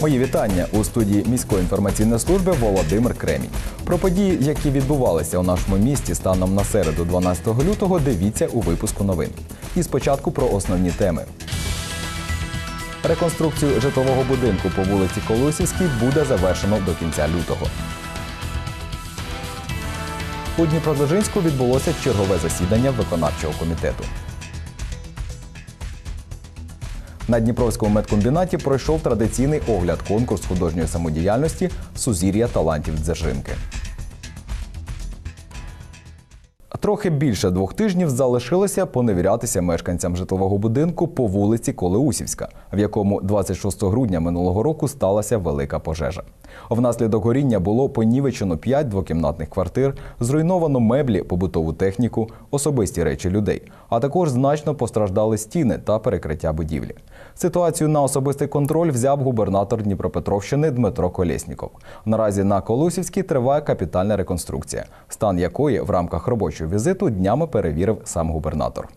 Мої вітання у студії міської інформаційної служби Володимир Кремінь. Про події, які відбувалися у нашому місті станом на середу, 12 лютого, дивіться у випуску новин. І спочатку про основні теми. Реконструкцію житлового будинку по вулиці Колосівській буде завершено до кінця лютого. У Дніпродзержинську відбулося чергове засідання виконавчого комітету. На Дніпровському медкомбінаті пройшов традиційний огляд конкурс художньої самодіяльності Сузір'я талантів Дзержинки. Трохи більше двох тижнів залишилося поневірятися мешканцям житлового будинку по вулиці Колеусівська, в якому 26 грудня минулого року сталася велика пожежа. Внаслідок горіння було понівечено 5 двокімнатних квартир, зруйновано меблі, побутову техніку, особисті речі людей, а також значно постраждали стіни та перекриття будівлі. Ситуацію на особистий контроль взяв губернатор Дніпропетровщини Дмитро Колєсніков. Наразі на Колосівській триває капітальна реконструкція, стан якої в рамках робочого візиту днями перевірив сам губернатор.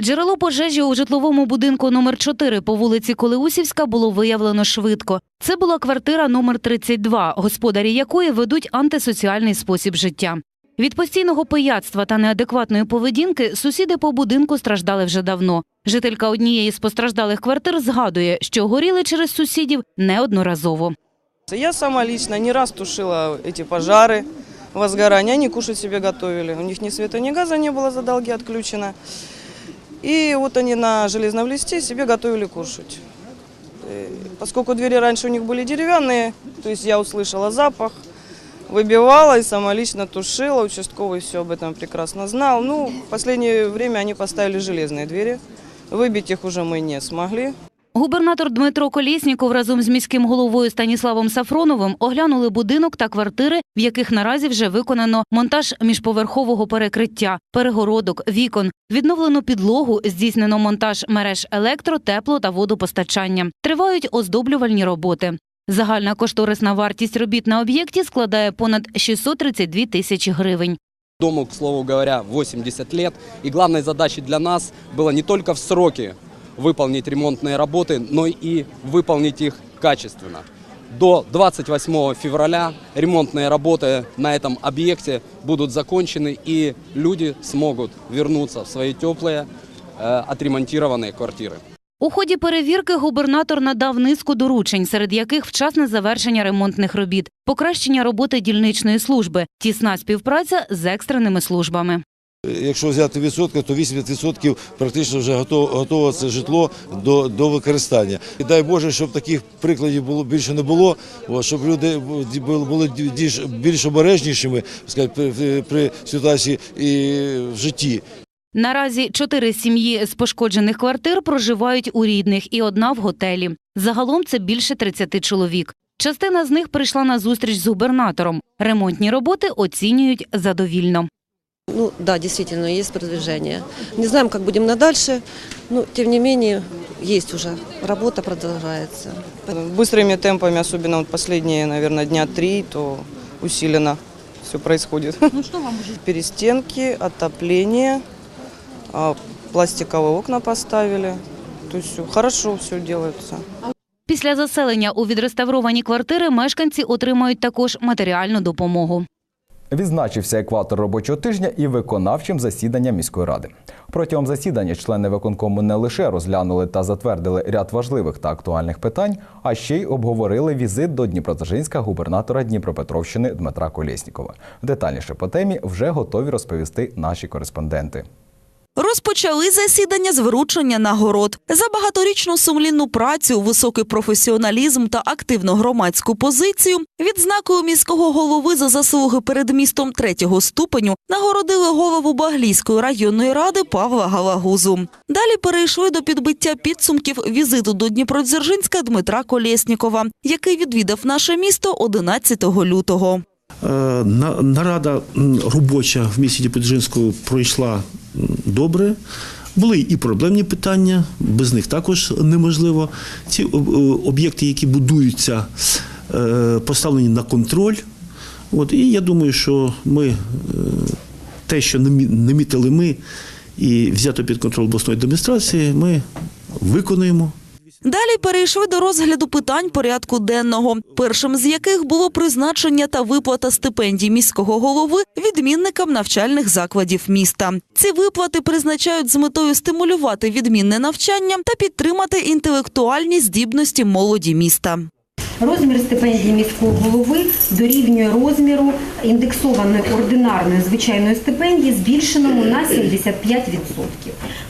Джерело пожежі у житловому будинку номер 4 по вулиці Колеусівська було виявлено швидко. Це була квартира номер 32, господарі якої ведуть антисоціальний спосіб життя. Від постійного пияцтва та неадекватної поведінки сусіди по будинку страждали вже давно. Жителька однієї з постраждалих квартир згадує, що горіли через сусідів неодноразово. Я сама лично не раз тушила эти пожары, возгорания. Они кушать себе готовили. У них ни света, ни газа не было, за долги отключено. И вот они на железном листе себе готовили кушать. Э, Поскольку двери раньше у них были деревянные, то есть я услышала запах, выбивала и сама лично тушила. Участковый все об этом прекрасно знал. Ну, в последнее время они поставили железные двери. Выбить их уже мы не смогли. Губернатор Дмитро Колєсніков разом з міським головою Станіславом Сафроновим оглянули будинок та квартири, в яких наразі вже виконано монтаж міжповерхового перекриття, перегородок, вікон, відновлено підлогу, здійснено монтаж мереж електро, тепло та водопостачання. Тривають оздоблювальні роботи. Загальна кошторисна вартість робіт на об'єкті складає понад 632 тисячі гривень. Дому, к слову говоря, 80 лет. И главной задачей для нас было не только в сроки выполнить ремонтные работы, но и выполнить их качественно. До 28 февраля ремонтные работы на этом объекте будут закончены, и люди смогут вернуться в свои теплые, э, отремонтированные квартиры. У ході перевірки губернатор надав низку доручень, серед яких вчасне завершення ремонтних робіт, покращення роботи дільничної служби, тісна співпраця з екстреними службами. Якщо взяти відсотки, то 80% практично вже готово, готово це житло до, до використання. І дай Боже, щоб таких прикладів було більше не було, щоб люди були, більш, обережнішими при- при ситуації і в житті. Наразі чотири сім'ї з пошкоджених квартир проживають у рідних і одна в готелі. Загалом це більше 30 чоловік. Частина з них прийшла на зустріч з губернатором. Ремонтні роботи оцінюють задовільно. Ну да, действительно, есть продвижение. Не знаем, как будем на дальше, но тем не менее есть уже, работа продолжается. Быстрыми темпами, особенно вот последние, наверное, дня три, то усиленно все происходит. Ну что вам уже? Перестенки, отопление, а, пластиковые окна поставили. То есть хорошо все делается. Після заселення у відреставровані квартири мешканці отримають також матеріальну допомогу. Відзначився екватор робочого тижня і виконавчим засіданням міської ради. Протягом засідання члени виконкому не лише розглянули та затвердили ряд важливих та актуальних питань, а ще й обговорили візит до Дніпродзержинська губернатора Дніпропетровщини Дмитра Колєснікова. Детальніше по темі вже готові розповісти наші кореспонденти. Розпочали засідання з вручення нагород за багаторічну сумлінну працю, високий професіоналізм та активну громадську позицію. Відзнакою міського голови за заслуги перед містом третього ступеню нагородили голову Баглійської районної ради Павла Галагузу. Далі перейшли до підбиття підсумків візиту до Дніпродзержинська Дмитра Колєснікова, який відвідав наше місто 11 лютого. Е, на- Нарада робоча в місті Дніпропетровську пройшла добре. Були і проблемні питання, без них також неможливо. Ці е, об'єкти, які будуються, е, поставлені на контроль. От, і я думаю, що ми е, те, що намі- намітили ми і взято під контроль обласної адміністрації, ми виконуємо. Далі перейшли до розгляду питань порядку денного, першим з яких було призначення та виплата стипендій міського голови відмінникам навчальних закладів міста. Ці виплати призначають з метою стимулювати відмінне навчання та підтримати інтелектуальні здібності молоді міста. Розмір стипендії міського голови дорівнює розміру індексованої ординарної звичайної стипендії, збільшеному на 75%.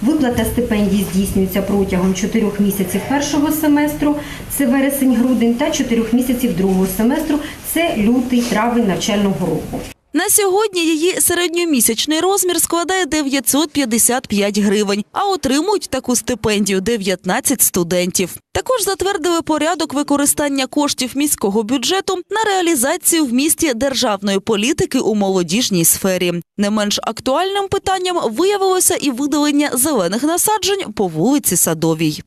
Виплата стипендій здійснюється протягом 4 місяців першого семестру, це вересень-грудень, та 4 місяців другого семестру, це лютий-травень навчального року. На сьогодні її середньомісячний розмір складає 955 гривень, а отримують таку стипендію 19 студентів. Також затвердили порядок використання коштів міського бюджету на реалізацію в місті державної політики у молодіжній сфері. Не менш актуальним питанням виявилося і видалення зелених насаджень по вулиці Садовій.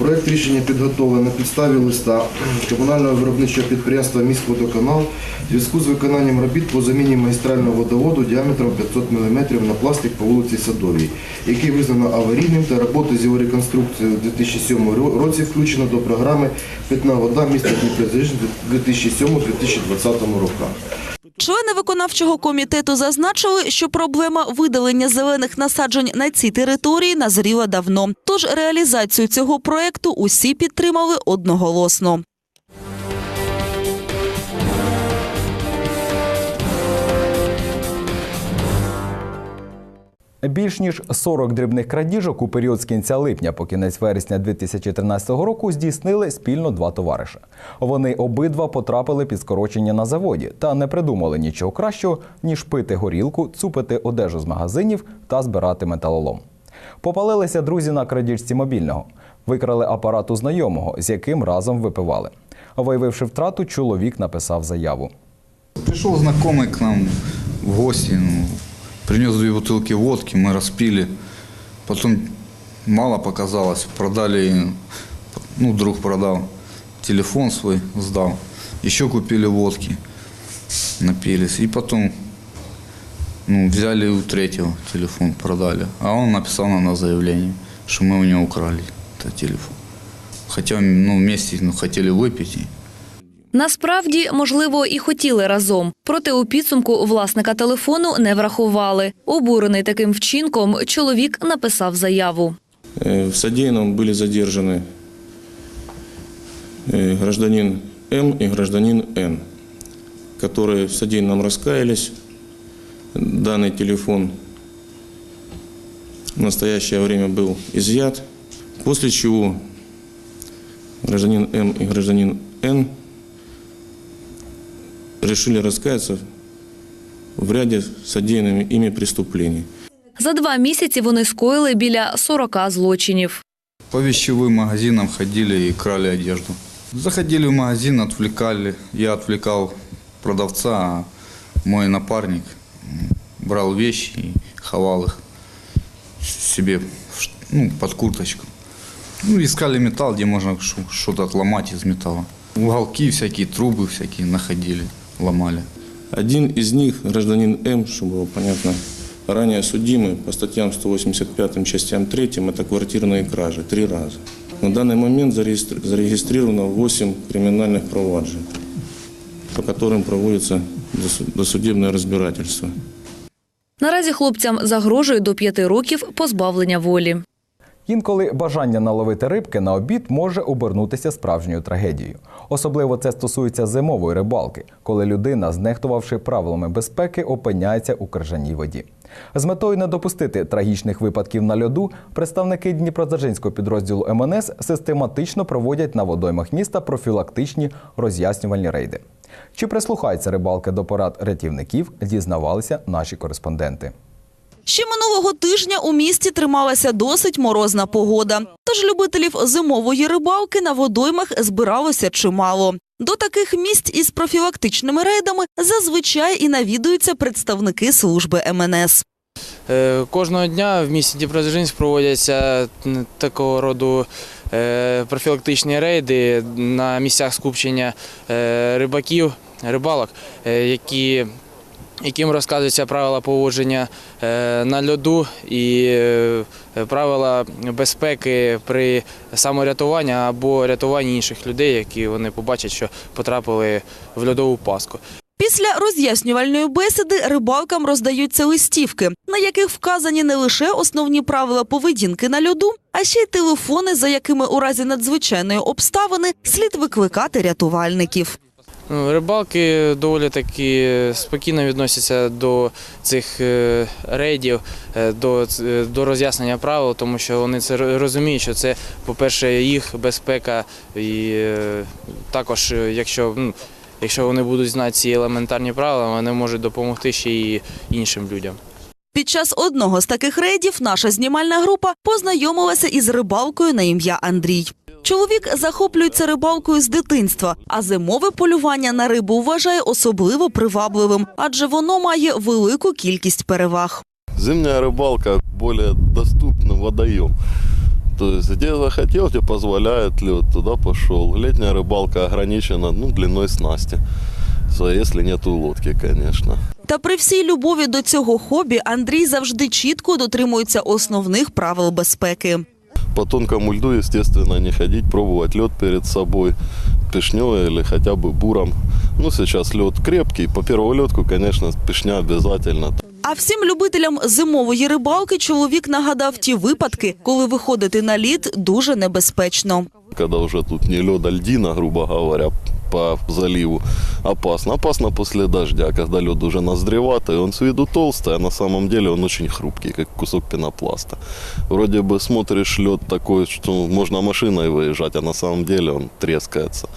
Проект рішення підготовлений на підставі листа комунального виробничого підприємства «Міськводоканал» в зв'язку з виконанням робіт по заміні магістрального водоводу діаметром 500 мм на пластик по вулиці Садовій, який визнано аварійним та роботи з його реконструкцією у 2007 році включено до програми «Питна вода міста Дніпродзержинськ» у 2007-2020 роках. Члени виконавчого комітету зазначили, що проблема видалення зелених насаджень на цій території назріла давно. Тож реалізацію цього проекту усі підтримали одноголосно. Більш ніж 40 дрібних крадіжок у період з кінця липня по кінець вересня 2013 року здійснили спільно два товариша. Вони обидва потрапили під скорочення на заводі та не придумали нічого кращого, ніж пити горілку, цупити одежу з магазинів та збирати металолом. Попалилися друзі на крадіжці мобільного, викрали апарат у знайомого, з яким разом випивали. Виявивши втрату, чоловік написав заяву. Пришел знакомый к нам в гости, ну, принес две бутылки водки, мы распили. Потом мало показалось, продали, ну, друг продал телефон свой, сдал. Еще купили водки, напились. И потом ну, взяли у третьего телефон, продали. А он написал нам на заявление, что мы у него украли этот телефон. Хотя ну, вместе ну, хотели выпить. и Насправді, можливо, і хотіли разом, проте у підсумку власника телефону не врахували. Обурений таким вчинком, чоловік написав заяву. Э, В содеянном были задержаны э, гражданин М и гражданин Н, которые в содеянном раскаялись. Данный телефон в настоящее время был изъят, после чего гражданин М и гражданин Н решили раскаяться в ряде содеянными ими преступлений. За два місяці вони скоїли біля 40 злочинів. По вещевым магазинам ходили и крали одежду. Заходили в магазин, отвлекали. Я отвлекал продавца, а мой напарник м, брал вещи и ховал их себе в ш- ну, под курточку. Ну, искали металл, где можно ш- что-то отломать из металла. Уголки всякие, трубы всякие находили, ломали. Один из них, гражданин М, чтобы было понятно, ранее судимый по статьям 185 частям 3, это квартирные кражи, три раза. На данный момент зарегистр- зарегистрировано 8 криминальных проваджень, по которым проводится досу- досудебное разбирательство. Наразі хлопцям загрожує до п'яти років позбавлення волі. Інколи бажання наловити рибки на обід може обернутися справжньою трагедією. Особливо це стосується зимової рибалки, коли людина, знехтувавши правилами безпеки, опиняється у крижаній воді. З метою не допустити трагічних випадків на льоду, представники Дніпродзержинського підрозділу МНС систематично проводять на водоймах міста профілактичні роз'яснювальні рейди. Чи прислухаються рибалки до порад рятівників, дізнавалися наші кореспонденти. Ще минулого тижня у місті трималася досить морозна погода. Тож любителів зимової рибалки на водоймах збиралося чимало. До таких місць із профілактичними рейдами зазвичай і навідуються представники служби МНС. Е, Кожного дня в місті Дніпродзержинськ проводяться такого роду е, профілактичні рейди на місцях скупчення е, рибаків, рибалок, які, яким розказуються правила поводження е, на льоду і е, правила безпеки при саморятуванні або рятуванні інших людей, які вони побачать, що потрапили в льодову паску. Після роз'яснювальної бесіди рибалкам роздаються листівки, на яких вказані не лише основні правила поведінки на льоду, а ще й телефони, за якими у разі надзвичайної обставини слід викликати рятувальників. Ну, Рибалки доволі таки спокійно відносяться до цих е, рейдів, е, до, до роз'яснення правил, тому що вони це розуміють, що це, по-перше, їх безпека, і е, також, е, якщо, ну, якщо вони будуть знати ці елементарні правила, вони можуть допомогти ще й іншим людям. Під час одного з таких рейдів наша знімальна група познайомилася із рибалкою на ім'я Андрій. Чоловік захоплюється рибалкою з дитинства, а зимове полювання на рибу вважає особливо привабливим, адже воно має велику кількість переваг. Зимняя рыбалка более доступна водоем. То есть где захотел, тебе позволяет лед, туда пошел. Летняя рыбалка ограничена ну, длиной снасти. So, Если нету лодки, конечно. Та при всій любові до цього хобі Андрій завжди чітко дотримується основних правил безпеки. По тонкому льду, естественно, не ходить, пробовать лед перед собой, пешней или хотя бы буром. Ну, сейчас лед крепкий. По перволетку, конечно, пешня обязательно. А всім любителям зимової рибалки чоловік нагадав ті випадки, коли виходити на лід дуже небезпечно. когда уже тут не лед, а льдина, грубо говоря, по заливу, опасно. Опасно после дождя, когда лед уже наздреватый, он с виду толстый, а на самом деле он очень хрупкий, как кусок пенопласта. Вроде бы смотришь лед такой, что можно машиной выезжать, а на самом деле он трескается.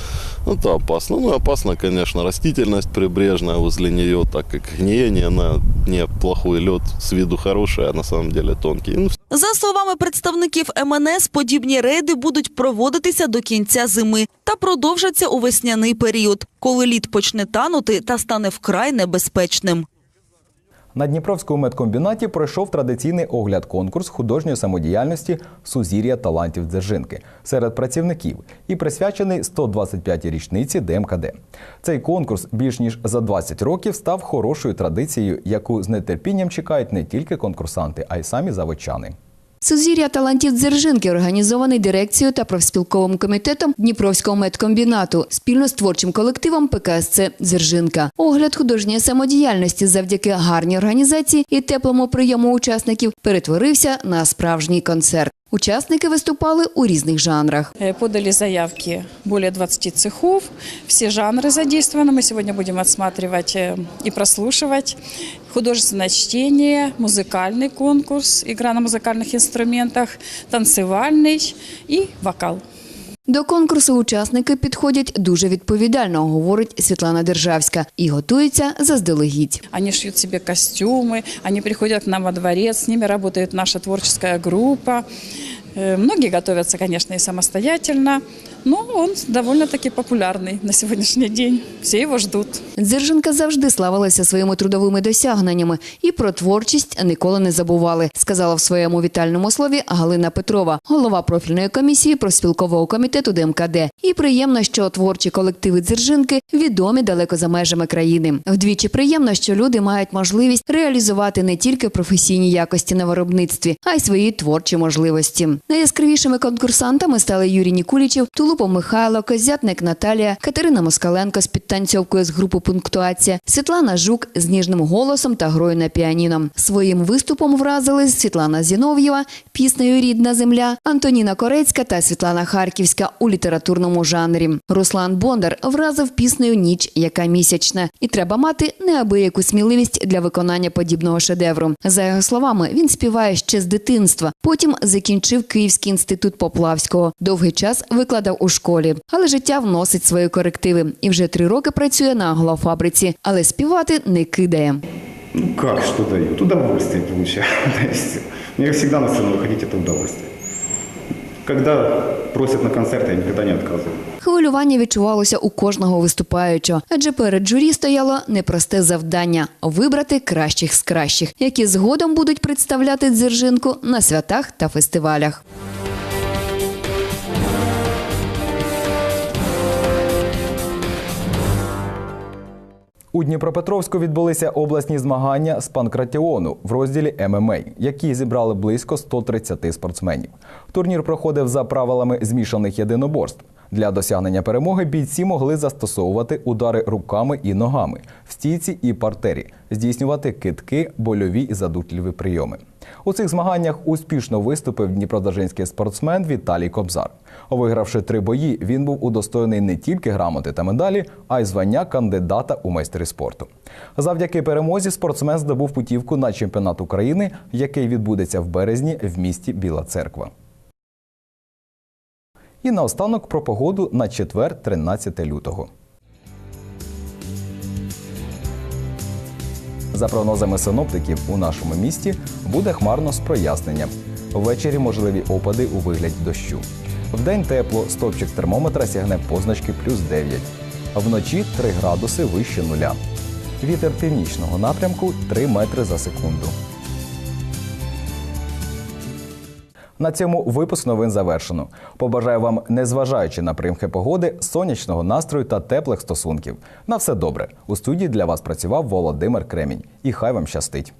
Ну, Это опасно. Ну, опасно, конечно, растительность прибрежная возле нее, так как гниение, она не плохой лед, с виду хороший, а на самом деле тонкий. За словами представників МНС, подібні рейди будуть проводитися до кінця зими та продовжаться у весняний період, коли лід почне танути та стане вкрай небезпечним. На Дніпровському медкомбінаті пройшов традиційний огляд-конкурс художньої самодіяльності Сузір'я талантів Дзержинки серед працівників і присвячений 125-й річниці ДМКД. Цей конкурс більш ніж за 20 років став хорошою традицією, яку з нетерпінням чекають не тільки конкурсанти, а й самі заводчани. Сузір'я талантів Дзержинки організований дирекцією та профспілковим комітетом Дніпровського медкомбінату спільно з творчим колективом ПКСЦ Дзержинка. Огляд художньої самодіяльності завдяки гарній організації і теплому прийому учасників перетворився на справжній концерт. Учасники виступали у різних жанрах. Э, Подали заявки более 20 цехов, все жанры задействованы. Мы сегодня будем отсматривать э, и прослушивать. Художественное чтение, музыкальный конкурс, игра на музыкальных инструментах, танцевальный и вокал. До конкурсу учасники підходять дуже відповідально, говорить Світлана Державська, і готуються заздалегідь. Вони шьют собі костюми, вони приходять к нам во дворец, з ними працює наша творча група. Многі Многие готовятся, конечно, и самостоятельно, но он довольно-таки популярный на сегодняшний день. Все его ждут. Дзержинка завжди славилася своїми трудовими досягненнями і про творчість ніколи не забували, сказала в своєму вітальному слові Галина Петрова, голова профільної комісії профспілкового комітету ДМКД. І приємно, що творчі колективи Дзержинки відомі далеко за межами країни. Вдвічі приємно, що люди мають можливість реалізувати не тільки професійні якості на виробництві, а й свої творчі можливості. Найяскравішими конкурсантами стали Юрій Нікулічев, Тулупов Михайло, Козятник Наталія, Катерина Москаленко з підтанцьовкою з групи пунктуація, Світлана Жук з ніжним голосом та грою на піаніно. Своїм виступом вразили Світлана Зінов'єва, піснею Рідна земля, Антоніна Корецька та Світлана Харківська у літературному жанрі. Руслан Бондар вразив піснею Ніч, яка місячна, і треба мати неабияку сміливість для виконання подібного шедевру. За його словами, він співає ще з дитинства. Потім закінчив Київський інститут Поплавського. Довгий час викладав у школі, але життя вносить свої корективи і вже три роки працює на главфабриці, але співати не кидає. Ну как, что дают? Удовольствие получаю. То есть мне всегда на сцену выходить это удовольствие. Когда просят на концерт, я никогда не отказываю. Хвилювання відчувалося у кожного виступаючого, адже перед журі стояло непросте завдання вибрати кращих з кращих, які згодом будуть представляти дзержинку на святах та фестивалях. У Дніпропетровську відбулися обласні змагання з панкратіону в розділі ММА, які зібрали близько 130 спортсменів. Турнір проходив за правилами змішаних єдиноборств. Для досягнення перемоги бійці могли застосовувати удари руками і ногами в стійці і партері, здійснювати китки, больові і задутливі прийоми. У цих змаганнях успішно виступив дніпродзержинський спортсмен Віталій Кобзар. Вигравши три бої, він був удостоєний не тільки грамоти та медалі, а й звання кандидата у майстри спорту. Завдяки перемозі спортсмен здобув путівку на чемпіонат України, який відбудеться в березні в місті Біла Церква. І наостанок про погоду на четвер, 13 лютого. За прогнозами синоптиків, у нашому місті буде хмарно з проясненням. Ввечері можливі опади у вигляді дощу. Вдень тепло, стопчик термометра сягне позначки плюс 9. Вночі 3 градуси вище нуля. Вітер північного напрямку 3 метри за секунду. На цьому випуск новин завершено. Побажаю вам, незважаючи на примхи погоди, сонячного настрою та теплих стосунків. На все добре. У студії для вас працював Володимир Кремінь. І хай вам щастить.